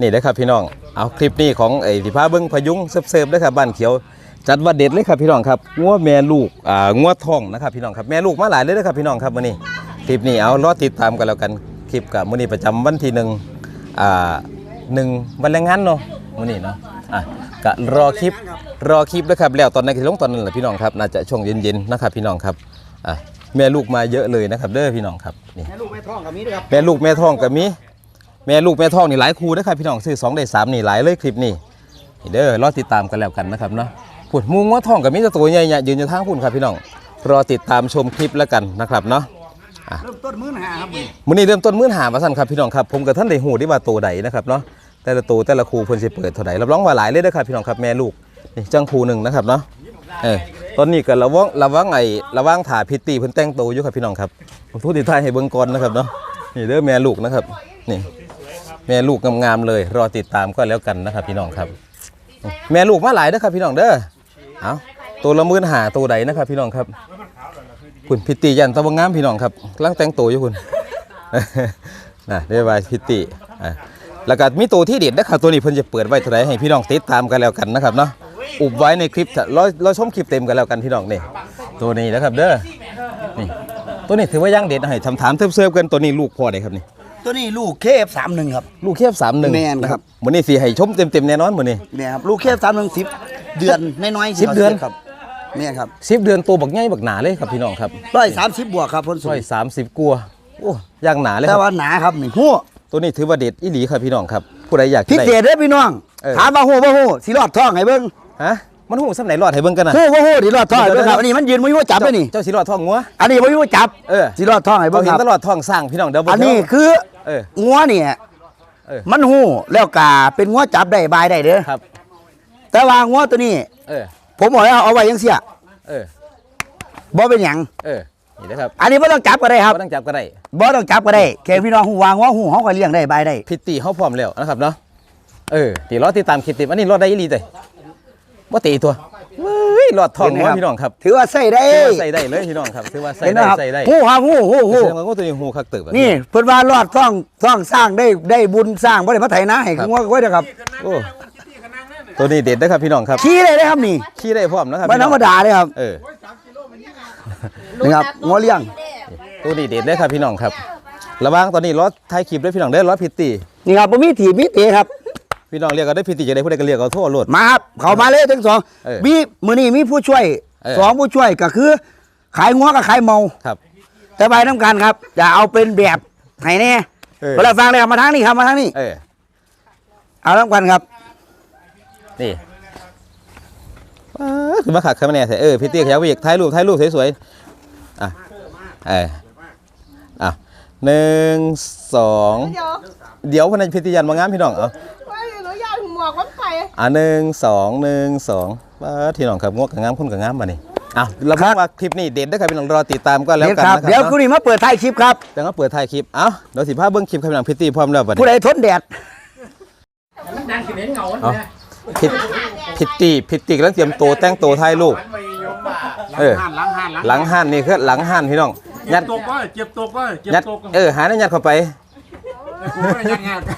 นี่นะครับพี่น้องเอาคลิปนี้ของไอ้ที่พาเบิ้งพยุงเซิร์ฟๆนะครับบ้านเขียว จัดว่าเด็ดเลยครับพี่น้องครับงัวแม่ลูกอ่างัวทองนะครับพี่น้องครับแม่ลูกมาหลายเลยนะครับพี่น้องครับมื้อนี้คลิปนี้เอารอติดตามกันแล้วกันคลิปกับมื้อนี้ประจำวันที่หนึ่งอ่าหนึ่งวันแรงงานเนาะมื้อนี้เนาะอะก็รอคลิปรอคลิปนะครับแล้วตอนนั้นคือลงตอนนั้นแหละพี่น้องครับน่าจะช่วงเย็นๆนะครับพี่น้องครับอะแม่ลูกมาเยอะเลยนะครับเด้อพี่น้องครับนี่แม่ลูกแม่ท้องกับมีด้วยครับแม่ลูกแม่ท้องก็มี แม่ลูกแม่ท้องนี่หลายคู่นะครับพี่น้องซื้อ2ได้3นี่หลายเลยคลิปนี้นี่เด้อรอติดตามกันแล้วกันนะครับเนาะพูดมูงว่าท้องก็มีแต่ตัวใหญ่ๆยืนอยู่ทางพุ่นครับพี่น้องรอติดตามชมคลิปแล้วกันนะครับเนาะเริ่มต้นมื้อหาครับนี่มื้อนี้เริ่มต้นมื้อหามาสั่นครับพี่น้องครับผมกับท่านได้หูได้ว่าตัวใดนะครับเนาะแต่ละตัวแต่ละคู่เพิ่นสิเปิดเท่าใดรับรองว่าหลายเลยเด้อครับพี่น้องครับแม่ลูกนี่จังคู่หนึ่งนะครับเนาะเออตอนนี้ก็ระวังระวังไอ้ระวังถ่าพิตตี้เพิ่นแต่งตัวอยู่ครับพี่น้องครับผมพูดที่ท้ายให้เบิ่งก่อนนะครับเนาะนี่เด้อแม่ลูกนะครับนี่ แม่ลูกงามๆเลย รอติดตามก็แล้วกันนะครับ พี่น้องครับ แม่ลูกมาหลายเด้อครับพี่น้องเด้อเอาตัวละมื่นหาตัวใดนะครับ พี่น้องครับ คุณพิตตี้ยันตะวังงามพี่น้องครับกำลังแต่งตัวอยู่คุณนะเรียกว่าพิตตี้อะแล้วก็มีตัวที่เด็ดนะครับตัวนี้เพิ่นจะเปิดไว้เท่าไรให้พี่น้องติดตามกันแล้วกันนะครับเนาะอุบไว้ในคลิปถ้ารอรอชมคลิปเต็มกันแล้วกันพี่น้องนี่ตัวนี้นะครับเด้อนี่ตัวนี้ถือว่าย่างเด็ดให้ถามถามเทิบๆกันตัวนี้ลูกพ่อได้ครับนี่ ตัวนี้ลูกเคฟสามหนึ่งครับ ลูกเคียบสามหนึ่งแม่นครับ มื้อนี้สิให้ชมเต็มๆแน่นอนมื้อนี้แม่ครับลูกเคฟสามหนึ่งสิบเดือนน้อยๆสิบเดือน ครับแม่ครับสิบเดือนตัวบักใหญ่บักหนาเลยครับพี่น้องครับร้อยสามสิบบวกครับพ้นสูร้งอยสามสิบกัวาโอ้ย่างหนาเลยคแต่รับว่าหนาครับนี่หัวตัวนี้ถือว่าเด็ดอีหลีครับพี่น้องครับ ผู้ใดอยากพิได้ เศษเด้อพี่น้องเออ ถามว่าหัวบ่หัวสิรอดท้องให้เบิ่งฮะมันหูสำไหนรอดให้เบิ่งกันนะหัวบ่หัวสิรอดท้องให้เบิ่งครับอันนี้มันยืนบ่มีหัวจับเลยนี่เจ้าสิรอดท้องงัว อันนี้บ่มีหัวจับเออ สิรอดท้องให้เขาเบิ่งเห็คนรับ ตลอดท้องสร้างพี่น้องเดี๋ยวเบิ่งอันนี้คือ เออ งัวเนี่ยเออ มันหูแล้วกาเป็นงัวจับได้บายได้เด้อครับ แต่ว่างัวตัวนี้ เออ ผมบอกแล้วเอาไว้ยังเสียเออ บ่เป็นหยังเออ นี่นะครับอันนี้บ่ต้องจับก็ได้ครับบ่ต้องจับก็ได้บ่ต้องจับก็ได้แค่พี่น้องหูวางว่าหูเขาก็เลี้ยงได้บายได้พิตตี้เขาพร้อมแล้วนะครับเนาะ เออตีรอติดตามคลิปติดอันนี้รอดได้อีหลีแต่บ่ตีตัว เฮ้ยรอดท้องงัวพี่น้องครับถือว่าใส่ได้ถือว่าใส่ได้เลยพี่น้องครับถือว่าใส่เห็นไหมได้ครับใส่ได้หูครับหูหูหู แสดงว่างูตัวนี้หูคักตึกแบบนี่เพิ่นว่ารอดซ่องซ่องสร้างได้ได้บุญสร้างบ่ได้มาไถนาให้ครับงัวไว้เด้อครับโอ้ตัวนี้เด็ดนะครับพี่น้องครับขี้ได้เลยครับนี่ขี้ได้พร้อมนะครับบ่ธรรมดาเลยครับ เออนี่ครับงัวเลี้ยง ตัวนี้เด็ดเลยครับพี่น้องครับระวังตอนนี้รถไทยคลิปด้วยพี่น้องได้อรถพิตตี้นี่ครับบ่มีถีบมีเตะครับ พี่น้องเรียกกันได้พิตตี้จะได้ผู้ใดก็เรียกเอาโทษโลด มาครับเข้ามาเลยทั้งสองเออมีมื้อนี้มีผู้ช่วยเออ สองผู้ช่วยก็คือ ขายงัวกับขายเมา ครับ แต่ไปน้ำกันครับอย่าเอาเป็นแบบให้แน่เออ เวลาฟังเลยครับมาทางนี้ครับมาทางนี้เออเอาน้ำกันครับ นี่ว้าคือมาขัดข้ามาแน่ใส่เออพิตตี้ขยับไปอีกถ่ายรูปถ่ายรูปสวยๆอะเอออะหนึ่งสอง เดี๋ยวเดี๋ยวพนันพิตตี้ยันมางามพี่น้องเอาว่าหนู อยากหมวกมันไปอะหนึ่งสองหนึ่งสองป้าดพี่น้องครับงวกกับงามคนกับงามมานี่อะเราบอกว่าคลิปนี้เด็ดนะครับพี่น้องรอติดตามก็แล้วเดี๋ยวกันครับนะครับเดี๋ยวเนาะคุณนี่มาเปิดท้ายคลิปครับแต่ก็เปิดถ่ายคลิปเอ้าเดี๋ยวสิพาเบิ้งคลิปครับพี่น้องพิตตี้พร้อมแล้วบัดผู้นี้ใดทนแดดเอาพิตพิตตี้พิตตี้กำลังเตรียมตัวแต่งตัวถ่ายรูปเออหลังหันหลังหลังห้านนี่คือหลังห้านพี่น้องยัดตกว่าเจ็บตกว่าเจ็บยัดตกเออหาในยัดเข้าไปกูไม่ยัดงาน ข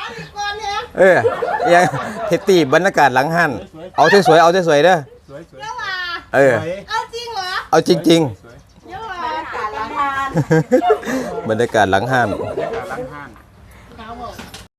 าอีกก่อน เนี่ยเออยังพิตตี้บรรยากาศหลังห้านเอาสวยๆเอาสวยๆเด้อเยาว่าเออ เอาจริงเหรอเอาจริงเยาว่าการละทานๆบรรยากาศหลังห้าน